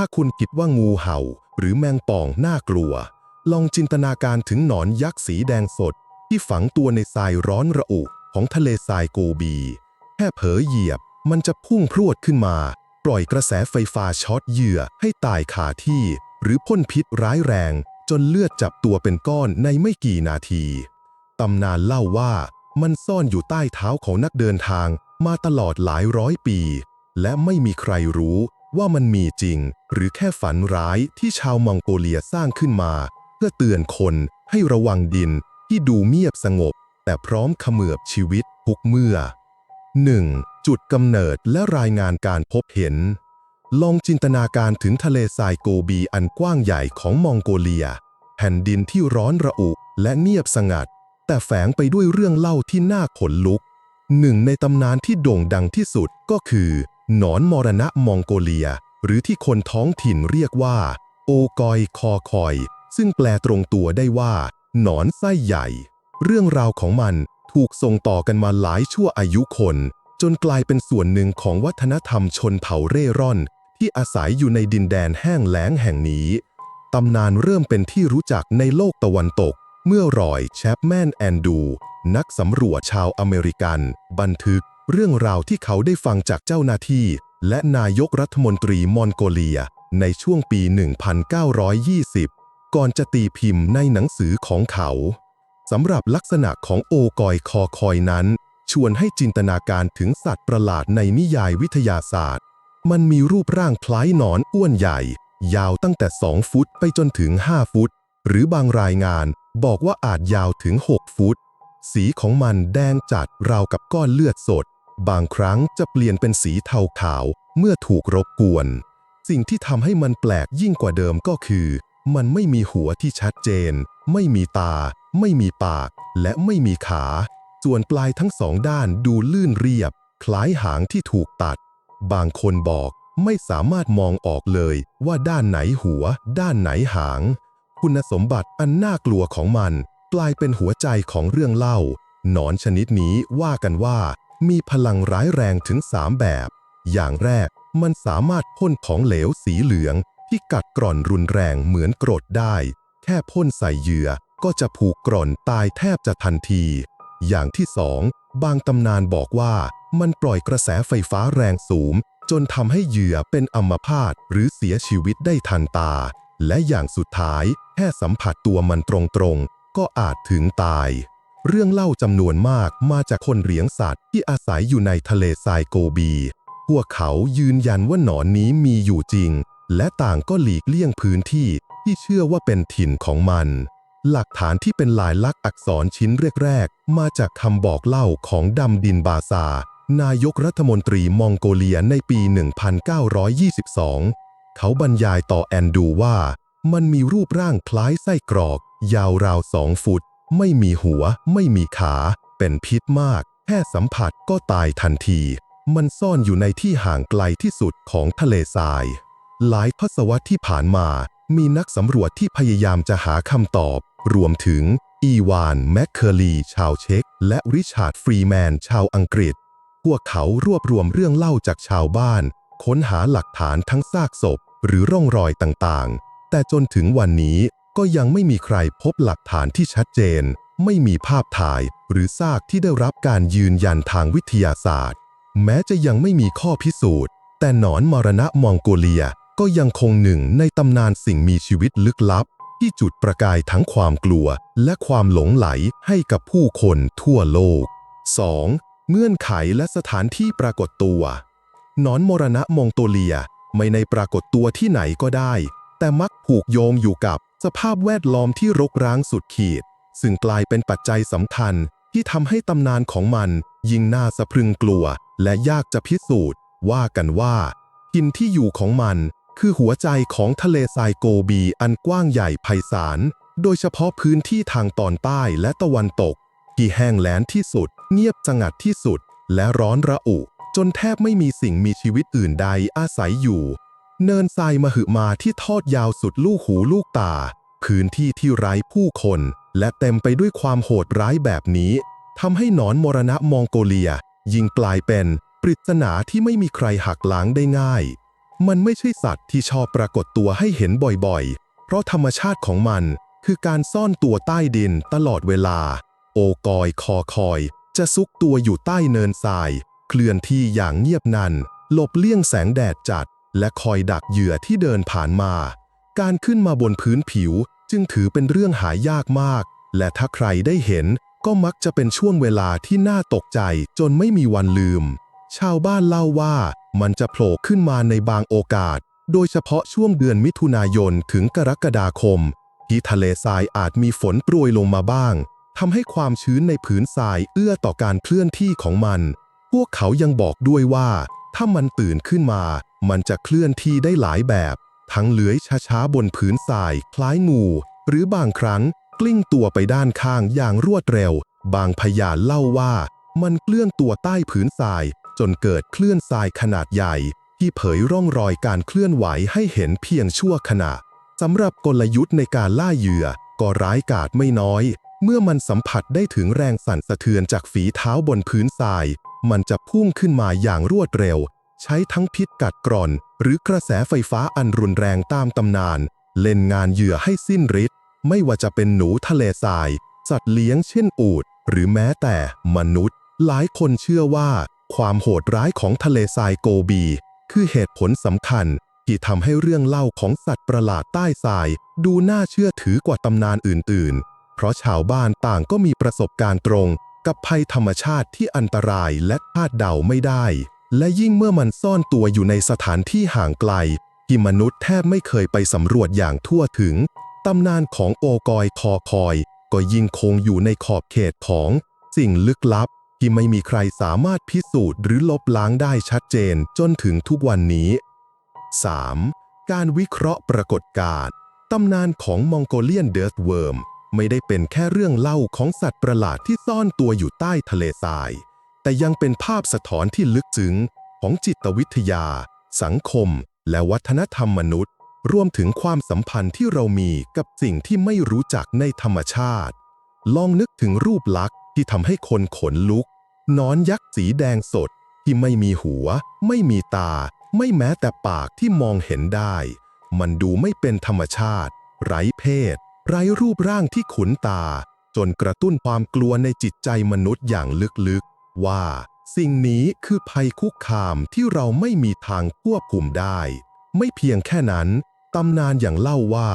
ถ้าคุณคิดว่างูเห่าหรือแมงป่องน่ากลัว ลองจินตนาการถึงหนอนยักษ์สีแดงสด ที่ฝังตัวในทรายร้อนระอุของทะเลทรายโกบี แค่เผลอเหยียบมันจะพุ่งพรวดขึ้นมา ปล่อยกระแสไฟฟ้าช็อตเหยื่อให้ตายคาที่ หรือพ่นพิษร้ายแรง จนเลือดจับตัวเป็นก้อนในไม่กี่นาที ตำนานเล่าว่ามันซ่อนอยู่ใต้เท้าของนักเดินทางมาตลอดหลายร้อยปี และไม่มีใครรู้ ว่ามันมีจริงหรือแค่ฝันร้ายที่ชาวมองโกเลียสร้างขึ้นมา เพื่อเตือนคนให้ระวังดินที่ดูเงียบสงบ แต่พร้อมเขมือบชีวิตทุกเมื่อ 1. จุดกำเนิดและรายงานการพบเห็น ลองจินตนาการถึงทะเลทรายโกบีอันกว้างใหญ่ของมองโกเลีย แผ่นดินที่ร้อนระอุและเงียบสงัด แต่แฝงไปด้วยเรื่องเล่าที่น่าขนลุกหนึ่งในตำนานที่โด่งดังที่สุดก็คือ หนอนมรณะมองโกเลีย หรือที่คนท้องถิ่นเรียกว่า โอกอยคอคอย ซึ่งแปลตรงตัวได้ว่า หนอนไส้ใหญ่ เรื่องราวของมันถูกส่งต่อกันมาหลายชั่วอายุคน จนกลายเป็นส่วนหนึ่งของวัฒนธรรมชนเผ่าเร่ร่อน ที่อาศัยอยู่ในดินแดนแห้งแล้งแห่งนี้ตำนานเริ่มเป็นที่รู้จักในโลกตะวันตก เมื่อรอยแชปแมนแอนดู นักสำรวจชาวอเมริกัน บันทึก เรื่องราวที่เขาได้ฟังจากเจ้าหน้าที่ และนายกรัฐมนตรีมอนโกเลีย ในช่วงปี 1920 ก่อนจะตีพิมพ์ในหนังสือของเขาสำหรับลักษณะของโอกอยคอคอยนั้น ชวนให้จินตนาการถึงสัตว์ประหลาดในนิยายวิทยาศาสตร์ มันมีรูปร่างคล้ายหนอนอ้วนใหญ่ ยาวตั้งแต่ 2 ฟุตไปจนถึง 5 ฟุต หรือบางรายงานบอกว่าอาจยาวถึง 6 ฟุต สีของมันแดงจัดราวกับก้อนเลือดสด บางครั้งจะเปลี่ยนเป็นสีเทาขาวเมื่อถูกรบกวน สิ่งที่ทำให้มันแปลกยิ่งกว่าเดิมก็คือ มันไม่มีหัวที่ชัดเจน ไม่มีตา ไม่มีปาก และไม่มีขา ส่วนปลายทั้งสองด้านดูลื่นเรียบ คล้ายหางที่ถูกตัด บางคนบอกไม่สามารถมองออกเลยว่าด้านไหนหัว ด้านไหนหาง คุณสมบัติอันน่ากลัวของมัน กลายเป็นหัวใจของเรื่องเล่า หนอนชนิดนี้ว่ากันว่า มีพลังร้ายแรงถึงสามแบบ อย่างแรกมันสามารถพ่นของเหลวสีเหลือง ที่กัดกร่อนรุนแรงเหมือนกรดได้ แค่พ่นใส่เหยื่อก็จะผูกกร่อนตายแทบจะทันที อย่างที่สองบางตำนานบอกว่ามันปล่อยกระแสไฟฟ้าแรงสูง จนทำให้เหยื่อเป็นอัมพาตหรือเสียชีวิตได้ทันตา และอย่างสุดท้ายแค่สัมผัสตัวมันตรงๆก็อาจถึงตาย เรื่องเล่าจำนวนมากมาจากคนเลี้ยงสัตว์ที่อาศัยอยู่ในทะเลทรายโกบี พวกเขายืนยันว่าหนอนนี้มีอยู่จริง และต่างก็หลีกเลี่ยงพื้นที่ที่เชื่อว่าเป็นถิ่นของมัน หลักฐานที่เป็นลายลักษณ์อักษรชิ้นแรกๆ มาจากคำบอกเล่าของดำดินบาซา นายกรัฐมนตรีมองโกเลียในปี 1922 เขาบรรยายต่อแอนดูว่า มันมีรูปร่างคล้ายไส้กรอก ยาวราวสองฟุต ไม่มีหัว ไม่มีขา เป็นพิษมาก แค่สัมผัสก็ตายทันที มันซ่อนอยู่ในที่ห่างไกลที่สุดของทะเลทราย หลายทศวรรษที่ผ่านมา มีนักสำรวจที่พยายามจะหาคำตอบ รวมถึง อีวาน แมคเคอรี ชาวเช็ก และริชาร์ด ฟรีแมน ชาวอังกฤษ พวกเขารวบรวมเรื่องเล่าจากชาวบ้าน ค้นหาหลักฐานทั้งซากศพ หรือร่องรอยต่างๆ แต่จนถึงวันนี้ ก็ยังไม่มีใครพบหลักฐานที่ชัดเจน ไม่มีภาพถ่ายหรือซากที่ได้รับการยืนยันทางวิทยาศาสตร์ แม้จะยังไม่มีข้อพิสูจน์ แต่หนอนมรณะมองโกเลียก็ยังคงหนึ่งในตำนานสิ่งมีชีวิตลึกลับ ที่จุดประกายทั้งความกลัวและความหลงไหลให้กับผู้คนทั่วโลก 2. เงื่อนไขและสถานที่ปรากฏตัว หนอนมรณะมองโกเลียไม่ในปรากฏตัวที่ไหนก็ได้ แต่มักผูกโยงอยู่กับสภาพแวดล้อมที่รกร้างสุดขีด ซึ่งกลายเป็นปัจจัยสำคัญที่ทำให้ตำนานของมันยิ่งน่าสะพรึงกลัว และยากจะพิสูจน์ ว่ากันว่าทินที่อยู่ของมันคือหัวใจของทะเลทรายโกบีอันกว้างใหญ่ไพศาล โดยเฉพาะพื้นที่ทางตอนใต้และตะวันตก ที่แห้งแล้งที่สุด เงียบสงัดที่สุด และร้อนระอุ จนแทบไม่มีสิ่งมีชีวิตอื่นใดอาศัยอยู่ เนินทรายมหึมาที่ทอดยาวสุดลูกหูลูกตา พื้นที่ที่ไร้ผู้คน และเต็มไปด้วยความโหดร้ายแบบนี้ทำให้หนอนมรณะมองโกเลีย ยิ่งกลายเป็นปริศนาที่ไม่มีใครหักล้างได้ง่าย มันไม่ใช่สัตว์ที่ชอบปรากฏตัวให้เห็นบ่อยๆ เพราะธรรมชาติของมันคือการซ่อนตัวใต้ดินตลอดเวลา โอกอยคอคอย จะซุกตัวอยู่ใต้เนินทราย เคลื่อนที่อย่างเงียบนันหลบเลี่ยงแสงแดดจัด และคอยดักเหยื่อที่เดินผ่านมา การขึ้นมาบนพื้นผิวจึงถือเป็นเรื่องหายากมาก และถ้าใครได้เห็นก็มักจะเป็นช่วงเวลาที่น่าตกใจจนไม่มีวันลืม ชาวบ้านเล่าว่ามันจะโผล่ขึ้นมาในบางโอกาส โดยเฉพาะช่วงเดือนมิถุนายนถึงกรกฎาคม ที่ทะเลทรายอาจมีฝนโปรยลงมาบ้างทำให้ความชื้นในผืนทรายเอื้อต่อการเคลื่อนที่ของมัน พวกเขายังบอกด้วยว่า ถ้ามันตื่นขึ้นมา มันจะเคลื่อนที่ได้หลายแบบ ทั้งเลื้อยช้าๆบนผืนทราย คล้ายงูหรือบางครั้งกลิ้งตัวไปด้านข้างอย่างรวดเร็ว บางพยานเล่าว่า มันเคลื่อนตัวใต้ผืนทราย จนเกิดคลื่นทรายขนาดใหญ่ ที่เผยร่องรอยการเคลื่อนไหวให้เห็นเพียงชั่วขณะสำหรับกลยุทธ์ในการล่าเหยื่อก็ร้ายกาจไม่น้อย เมื่อมันสัมผัสได้ถึงแรงสั่นสะเทือนจากฝีเท้าบนพื้นทราย มันจะพุ่งขึ้นมาอย่างรวดเร็ว ใช้ทั้งพิษกัดกร่อน หรือกระแสไฟฟ้าอันรุนแรงตามตำนาน เล่นงานเหยื่อให้สิ้นฤทธิ์ไม่ว่าจะเป็นหนูทะเลทราย สัตว์เลี้ยงเช่นอูฐหรือแม้แต่มนุษย์ หลายคนเชื่อว่า ความโหดร้ายของทะเลทรายโกบี คือเหตุผลสำคัญ ที่ทำให้เรื่องเล่าของสัตว์ประหลาดใต้ทราย ดูน่าเชื่อถือกว่าตำนานอื่น ๆ เพราะชาวบ้านต่างก็มีประสบการณ์ตรง กับภัยธรรมชาติที่อันตรายและคาดเดาไม่ได้ และยิ่งเมื่อมันซ่อนตัวอยู่ในสถานที่ห่างไกล ที่มนุษย์แทบไม่เคยไปสำรวจอย่างทั่วถึง ตำนานของโอกอยคอคอย ก็ยิ่งคงอยู่ในขอบเขตของ สิ่งลึกลับ ที่ไม่มีใครสามารถพิสูจน์หรือลบล้างได้ชัดเจนจนถึงทุกวันนี้ 3. การวิเคราะห์ปรากฏการณ์ตำนานของมองโกเลียนเด t ร์ w เวิร์มไม่ได้เป็นแค่เรื่องเล่าของสัตว์ประหลาดที่ซ่อนตัวอยู่ใต้ทะเลทราย แต่ยังเป็นภาพสะท้อนที่ลึกซึ้งของจิตวิทยา สังคม และวัฒนธรรมมนุษย์ รวมถึงความสัมพันธ์ที่เรามีกับสิ่งที่ไม่รู้จักในธรรมชาติ ลองนึกถึงรูปลักษณ์ที่ทำให้คนขนลุก นอนยักษ์สีแดงสด ที่ไม่มีหัว ไม่มีตา ไม่แม้แต่ปากที่มองเห็นได้ มันดูไม่เป็นธรรมชาติ ไร้เพศ ไร้รูปร่างที่ขุนตา จนกระตุ้นความกลัวในจิตใจมนุษย์อย่างลึกๆ ว่า สิ่งนี้คือภัยคุกคามที่เราไม่มีทางควบคุมได้ ไม่เพียงแค่นั้น ตำนานอย่างเล่าว่า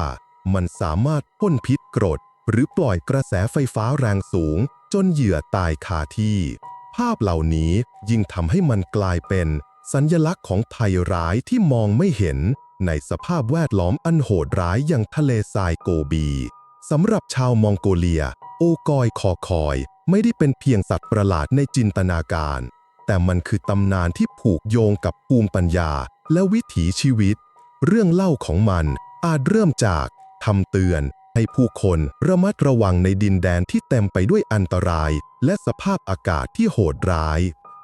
มันสามารถพ่นพิษกรด หรือปล่อยกระแสไฟฟ้าแรงสูง จนเหยื่อตายคาที่ ภาพเหล่านี้ยิ่งทำให้มันกลายเป็น สัญลักษณ์ของภัยร้ายที่มองไม่เห็น ในสภาพแวดล้อมอันโหดร้ายอย่างทะเลทรายโกบีสำหรับชาวมองโกเลีย โอกอยคอคอย ไม่ได้เป็นเพียงสัตว์ประหลาดในจินตนาการ แต่มันคือตำนานที่ผูกโยงกับภูมิปัญญาและวิถีชีวิต เรื่องเล่าของมันอาจเริ่มจากทำเตือน ให้ผู้คนระมัดระวังในดินแดนที่เต็มไปด้วยอันตราย และสภาพอากาศที่โหดร้าย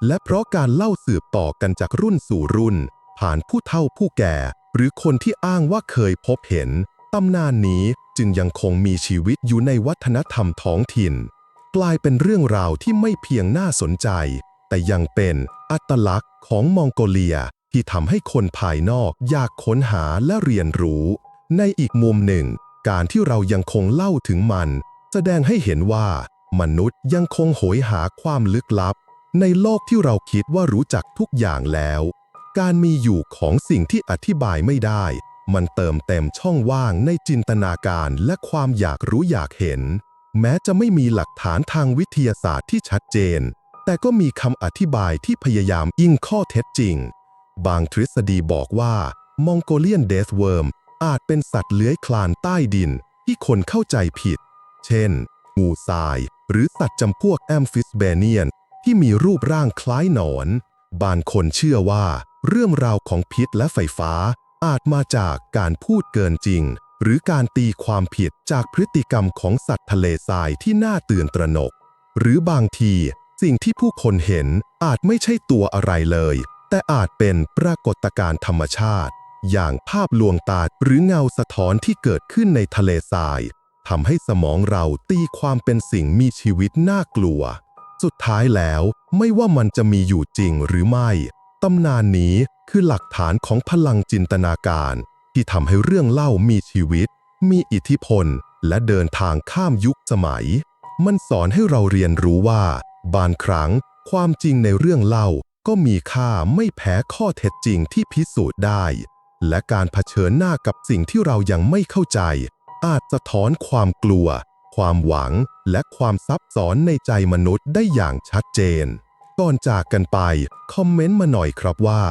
และเพราะการเล่าสืบต่อกันจากรุ่นสู่รุ่น ผ่านผู้เฒ่าผู้แก่ หรือคนที่อ้างว่าเคยพบเห็นตำนานนี้จึงยังคงมีชีวิตอยู่ในวัฒนธรรมท้องถิ่น กลายเป็นเรื่องราวที่ไม่เพียงน่าสนใจ แต่ยังเป็นอัตลักษณ์ของมองโกเลียที่ทำให้คนภายนอกอยากค้นหาและเรียนรู้ ในอีกมุมหนึ่ง การที่เรายังคงเล่าถึงมัน แสดงให้เห็นว่า มนุษย์ยังคงโหยหาความลึกลับ ในโลกที่เราคิดว่ารู้จักทุกอย่างแล้ว การมีอยู่ของสิ่งที่อธิบายไม่ได้ มันเติมเต็มช่องว่างในจินตนาการและความอยากรู้อยากเห็น แม้จะไม่มีหลักฐานทางวิทยาศาสตร์ที่ชัดเจน แต่ก็มีคำอธิบายที่พยายามอิงข้อเท็จจริง บางทฤษฎีบอกว่ามองโกเลียนเด t เวิร์มอาจเป็นสัตว์เลื้อยคลานใต้ดินที่คนเข้าใจผิด เช่น งูทราย หรือสัตว์จำพวกแอมฟิสเบเนียน ที่มีรูปร่างคล้ายหนอน บางคนเชื่อว่า เรื่องราวของพิษและไฟฟ้าอาจมาจากการพูดเกินจริง หรือการตีความผิดจากพฤติกรรมของสัตว์ทะเลทรายที่น่าตื่นตระหนก หรือบางทีสิ่งที่ผู้คนเห็นอาจไม่ใช่ตัวอะไรเลย แต่อาจเป็นปรากฏการณ์ธรรมชาติ อย่างภาพลวงตาหรือเงาสะท้อนที่เกิดขึ้นในทะเลทรายทำให้สมองเราตีความเป็นสิ่งมีชีวิตน่ากลัว สุดท้ายแล้วไม่ว่ามันจะมีอยู่จริงหรือไม่ ตำนานนี้คือหลักฐานของพลังจินตนาการ ที่ทำให้เรื่องเล่ามีชีวิต มีอิทธิพล และเดินทางข้ามยุคสมัย มันสอนให้เราเรียนรู้ว่า บางครั้งความจริงในเรื่องเล่าก็มีค่าไม่แพ้ข้อเท็จจริงที่พิสูจน์ได้ และการเผชิญหน้ากับสิ่งที่เรายังไม่เข้าใจ อาจสะท้อนความกลัว ความหวัง และความซับซ้อนในใจมนุษย์ได้อย่างชัดเจน ก่อนจากกันไป คอมเมนต์มาหน่อยครับว่า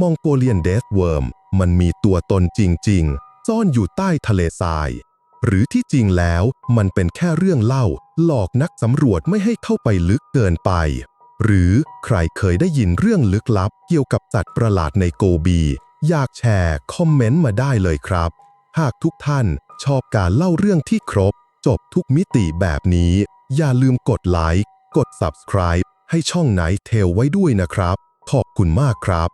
มองโกเลียนเดสเวิร์ม มันมีตัวตนจริง ๆ ซ่อนอยู่ใต้ทะเลทราย หรือที่จริงแล้วมันเป็นแค่เรื่องเล่า หลอกนักสำรวจไม่ให้เข้าไปลึกเกินไป หรือใครเคยได้ยินเรื่องลึกลับ เกี่ยวกับสัตว์ประหลาดในโกบี อยากแชร์คอมเมนต์มาได้เลยครับ หากทุกท่านชอบการเล่าเรื่องที่ครบ จบทุกมิติแบบนี้ อย่าลืมกดไลค์กด subscribe ให้ช่องไหนเทลไว้ด้วยนะครับ ขอบคุณมากครับ